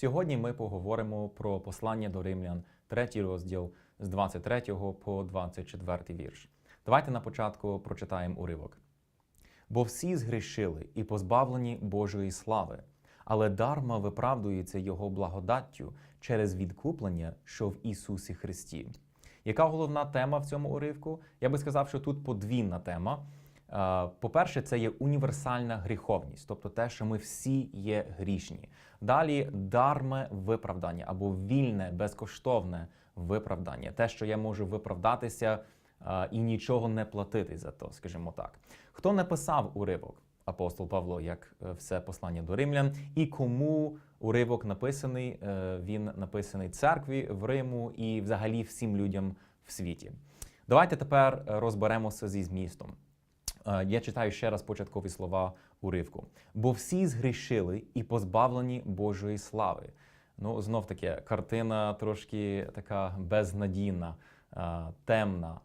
Сьогодні ми поговоримо про послання до римлян, третій розділ з 23 по 24 вірш. Давайте на початку прочитаємо уривок. Бо всі згрішили і позбавлені Божої слави, але дарма виправдується Його благодаттю через відкуплення, що в Ісусі Христі. Яка головна тема в цьому уривку? Я би сказав, що тут подвійна тема. Е, По-перше, це є універсальна гріховність, тобто те, що ми всі є грішні. Далі дарме виправдання або вільне, безкоштовне виправдання, те, що я можу виправдатися е, і нічого не платити за то, скажімо так. Хто написав уривок? Апостол Павло, як е, все послання до римлян, і кому уривок написаний? Він написаний церкві в Риму і взагалі всім людям в світі. Давайте тепер розберемося зі змістом. Е, Я читаю ще раз початкові слова уривку. Бо всі згрішили і позбавлені Божої слави. Ну, знов таки, картина трошки така безнадійна, е, темна,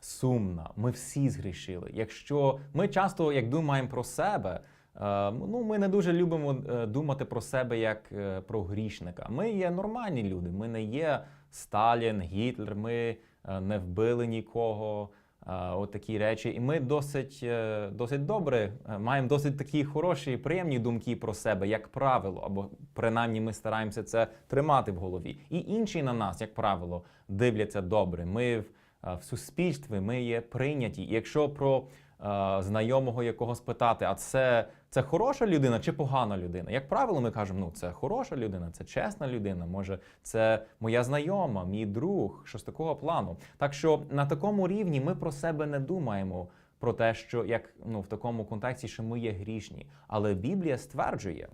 сумна. Ми всі згрішили. Якщо ми часто як думаємо про себе, е, ну ми не дуже любимо думати про себе як про грішника. Ми є нормальні люди. Ми не є Сталін, Гітлер. Ми не вбили нікого. От такі речі, і ми досить, е, досить добре е, маємо досить такі хороші, приємні думки про себе, як правило, або принаймні ми стараємося це тримати в голові. І інші на нас, як правило, дивляться добре. Ми в, е, суспільстві ми є прийняті. І якщо про знайомого якого спитати, а це, це хороша людина чи погана людина? Як правило, ми кажемо, ну це хороша людина, це чесна людина, може, це моя знайома, мій друг, щось такого плану. Так що на такому рівні ми про себе не думаємо. Про те, що як ну в такому контексті, що ми є грішні, але Біблія стверджує,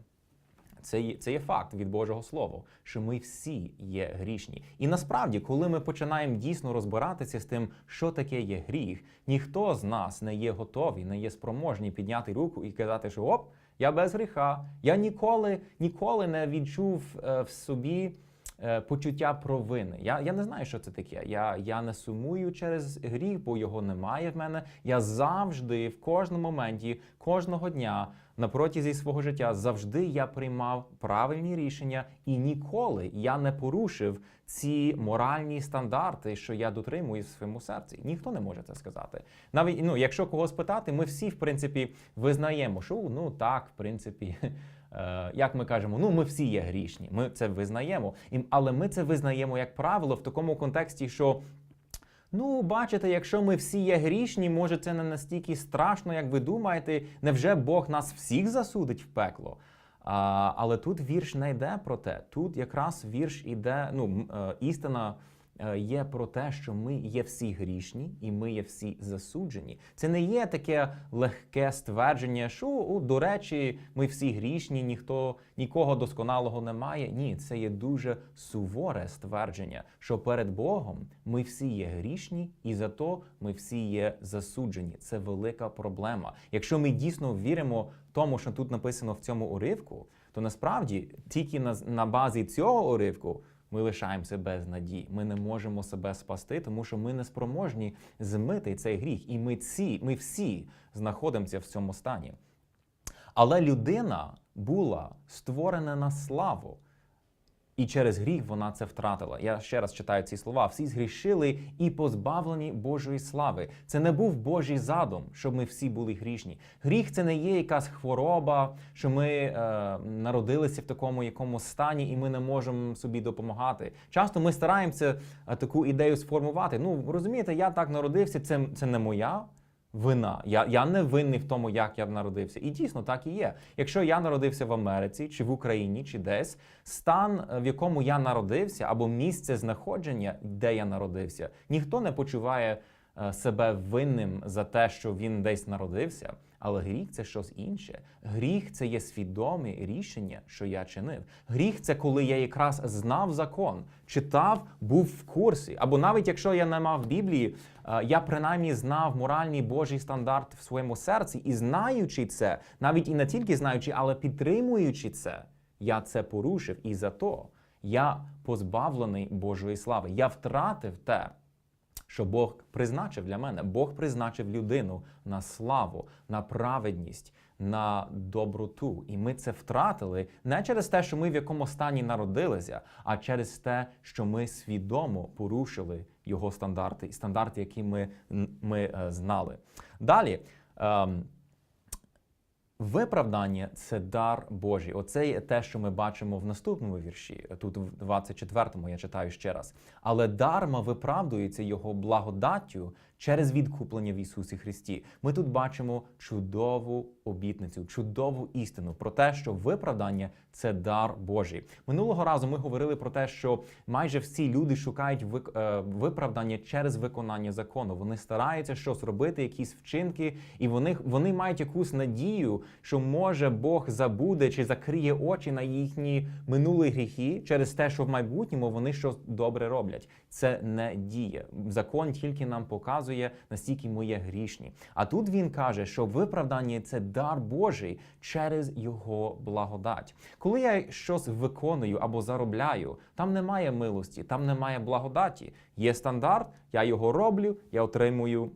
це є, це є факт від Божого Слова, що ми всі є грішні. І насправді, коли ми починаємо дійсно розбиратися з тим, що таке є гріх, ніхто з нас не є готовий, не є спроможні підняти руку і казати, що оп, я без гріха. Я ніколи, ніколи не відчув е, в собі почуття провини. Я, я не знаю, що це таке. Я, я не сумую через гріх, бо його немає в мене. Я завжди, в кожному моменті, кожного дня, на протязі свого життя, завжди я приймав правильні рішення, і ніколи я не порушив ці моральні стандарти, що я дотримую в своєму серці. Ніхто не може це сказати. Навіть ну, якщо когось питати, ми всі, в принципі, визнаємо, що ну так, в принципі. Е, Як ми кажемо, ну ми всі є грішні, ми це визнаємо. Але ми це визнаємо, як правило, в такому контексті, що ну, бачите, якщо ми всі є грішні, може це не настільки страшно, як ви думаєте. Невже Бог нас всіх засудить в пекло? А, але тут вірш не йде про те. Тут якраз вірш іде, ну, е, істина є про те, що ми є всі грішні і ми є всі засуджені. Це не є таке легке ствердження, що о, до речі, ми всі грішні, ніхто нікого досконалого немає. Ні, це є дуже суворе ствердження, що перед Богом ми всі є грішні, і зато ми всі є засуджені. Це велика проблема. Якщо ми дійсно віримо тому, що тут написано в цьому уривку, то насправді тільки на, на базі цього уривку ми лишаємося без надії. Ми не можемо себе спасти, тому що ми не спроможні змити цей гріх. І ми ці, ми всі знаходимося в цьому стані. Але людина була створена на славу. І через гріх вона це втратила. Я ще раз читаю ці слова: всі згрішили і позбавлені Божої слави. Це не був Божий задум, щоб ми всі були грішні. Гріх це не є якась хвороба, що ми е, народилися в такому якомусь стані, і ми не можемо собі допомагати. Часто ми стараємося е, таку ідею сформувати. Ну розумієте, я так народився, це, це не моя вина. Я, я не винний в тому, як я народився. І дійсно так і є. Якщо я народився в Америці, чи в Україні, чи десь, стан, е, в якому я народився, або місце знаходження, де я народився, ніхто не почуває себе винним за те, що він десь народився. Але гріх це щось інше. Гріх це є свідоме рішення, що я чинив. Гріх це коли я якраз знав закон, читав, був в курсі. Або навіть якщо я не мав Біблії, е, я принаймні знав моральний Божий стандарт в своєму серці, і знаючи це, навіть і не тільки знаючи, але підтримуючи це, я це порушив. І зато я позбавлений Божої слави. Я втратив те що Бог призначив для мене. Бог призначив людину на славу, на праведність, на доброту. І ми це втратили не через те, що ми в якому стані народилися, а через те, що ми свідомо порушили його стандарти і стандарти, які ми, ми е, знали. Далі. ем, Виправдання це дар Божий. Оце є те, що ми бачимо в наступному вірші. Тут в 24-му я читаю ще раз. Але дарма виправдується його благодаттю через відкуплення в Ісусі Христі. Ми тут бачимо чудову обітницю, чудову істину про те, що виправдання це дар Божий. Минулого разу ми говорили про те, що майже всі люди шукають е, виправдання через виконання закону. Вони стараються щось робити, якісь вчинки, і вони, вони мають якусь надію, що може Бог забуде чи закриє очі на їхні минулі гріхи через те, що в майбутньому вони щось добре роблять. Це не діє. Закон тільки нам показує, настільки ми є грішні. А тут він каже, що виправдання це дар Божий через його благодать. Коли я щось виконую або заробляю, там немає милості, там немає благодаті. Є стандарт, я його роблю, я отримую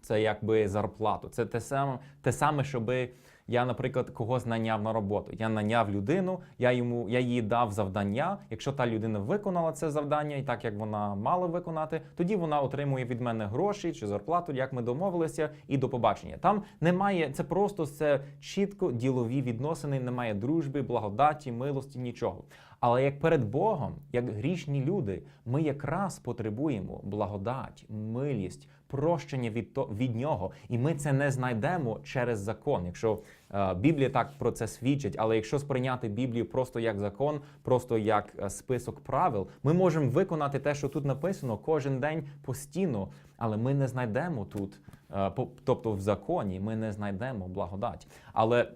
це якби зарплату. Це те саме, те саме, щоби я, наприклад, когось наняв на роботу. Я наняв людину, я йому я їй дав завдання. Якщо та людина виконала це завдання, і так як вона мала виконати, тоді вона отримує від мене гроші чи зарплату, як ми домовилися, і до побачення. Там немає це просто це чітко ділові відносини, немає дружби, благодаті, милості, нічого. Але як перед Богом, як грішні люди, ми якраз потребуємо благодать, милість, прощення від то від нього, і ми це не знайдемо через закон. Якщо е, Біблія так про це свідчить, але якщо сприйняти Біблію просто як закон, просто як е, список правил, ми можемо виконати те, що тут написано кожен день постійно, але ми не знайдемо тут, е, тобто в законі, ми не знайдемо благодать. Але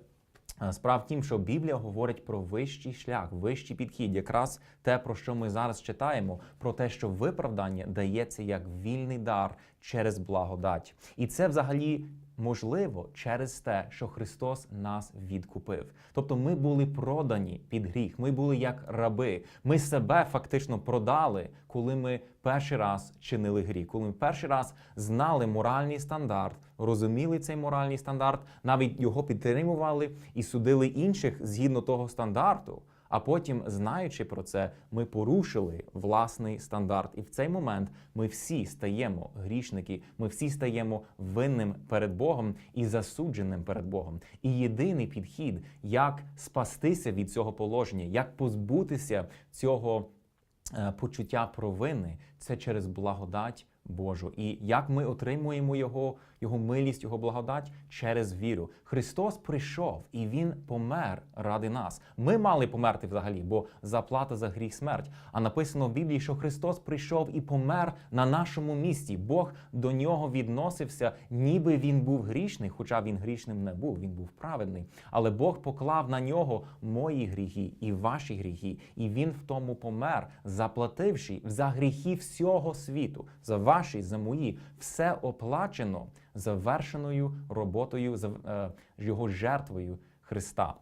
Справа в тім, що Біблія говорить про вищий шлях, вищий підхід, якраз те, про що ми зараз читаємо, про те, що виправдання дається як вільний дар через благодать. І це взагалі можливо через те, що Христос нас відкупив. Тобто ми були продані під гріх, ми були як раби. Ми себе фактично продали, коли ми перший раз чинили гріх, коли ми перший раз знали моральний стандарт, розуміли цей моральний стандарт, навіть його підтримували і судили інших згідно того стандарту. А потім, знаючи про це, ми порушили власний стандарт. І в цей момент ми всі стаємо грішники, ми всі стаємо винним перед Богом і засудженим перед Богом. І єдиний підхід, як спастися від цього положення, як позбутися цього е, почуття провини, це через благодать Божу. І як ми отримуємо його, його милість, його благодать через віру. Христос прийшов і Він помер ради нас. Ми мали померти взагалі, бо заплата за гріх смерть. А написано в Біблії, що Христос прийшов і помер на нашому місці. Бог до нього відносився, ніби він був грішний, хоча він грішним не був, він був праведний. Але Бог поклав на нього мої гріхи і ваші гріхи, і він в тому помер, заплативши за гріхи всього світу, за ваші, за мої, все оплачено завершеною роботою, за е, його жертвою Христа.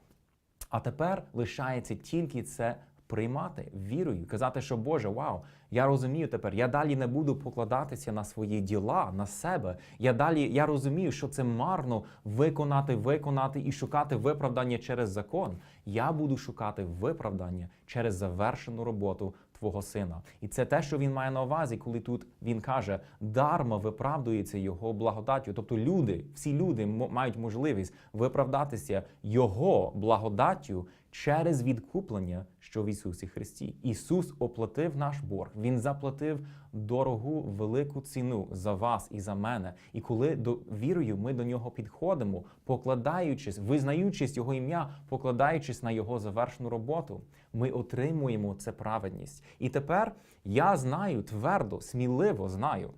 А тепер лишається тільки це приймати вірою, казати, що Боже, вау, я розумію тепер. Я далі не буду покладатися на свої діла, на себе. Я далі я розумію, що це марно виконати, виконати і шукати виправдання через закон. Я буду шукати виправдання через завершену роботу Твого сина. І це те, що він має на увазі, коли тут він каже, дарма виправдується його благодаттю. Тобто люди, всі люди мають можливість виправдатися його благодаттю через відкуплення, що в Ісусі Христі. Ісус оплатив наш борг. Він заплатив дорогу велику ціну за вас і за мене. І коли до вірою ми до нього підходимо, покладаючись, визнаючись його ім'я, покладаючись на його завершену роботу, ми отримуємо це праведність. І тепер я знаю твердо, сміливо знаю.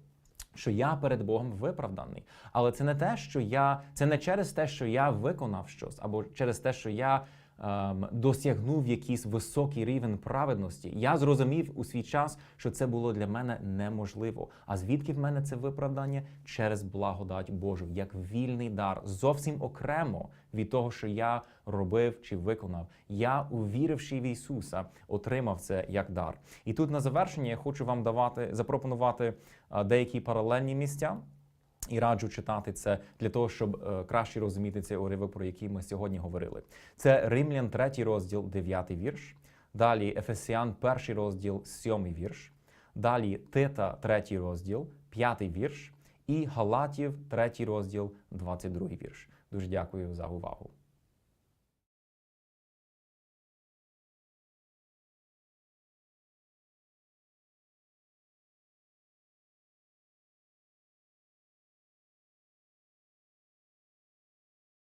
Що я перед Богом виправданий, але це не те, що я це не через те, що я виконав щось, або через те, що я досягнув якийсь високий рівень праведності. Я зрозумів у свій час, що це було для мене неможливо. А звідки в мене це виправдання? Через благодать Божу, як вільний дар, зовсім окремо від того, що я робив чи виконав. Я, увіривши в Ісуса, отримав це як дар. І тут на завершення я хочу вам давати запропонувати е, деякі паралельні місця. І раджу читати це для того, щоб е, краще розуміти цей уривок, про який ми сьогодні говорили. Це Римлян, 3 розділ, 9 вірш. Далі Ефесіан, 1 розділ, 7 вірш. Далі Тита, 3 розділ, 5 вірш. І Галатів, 3 розділ, 22 вірш. Дуже дякую за увагу.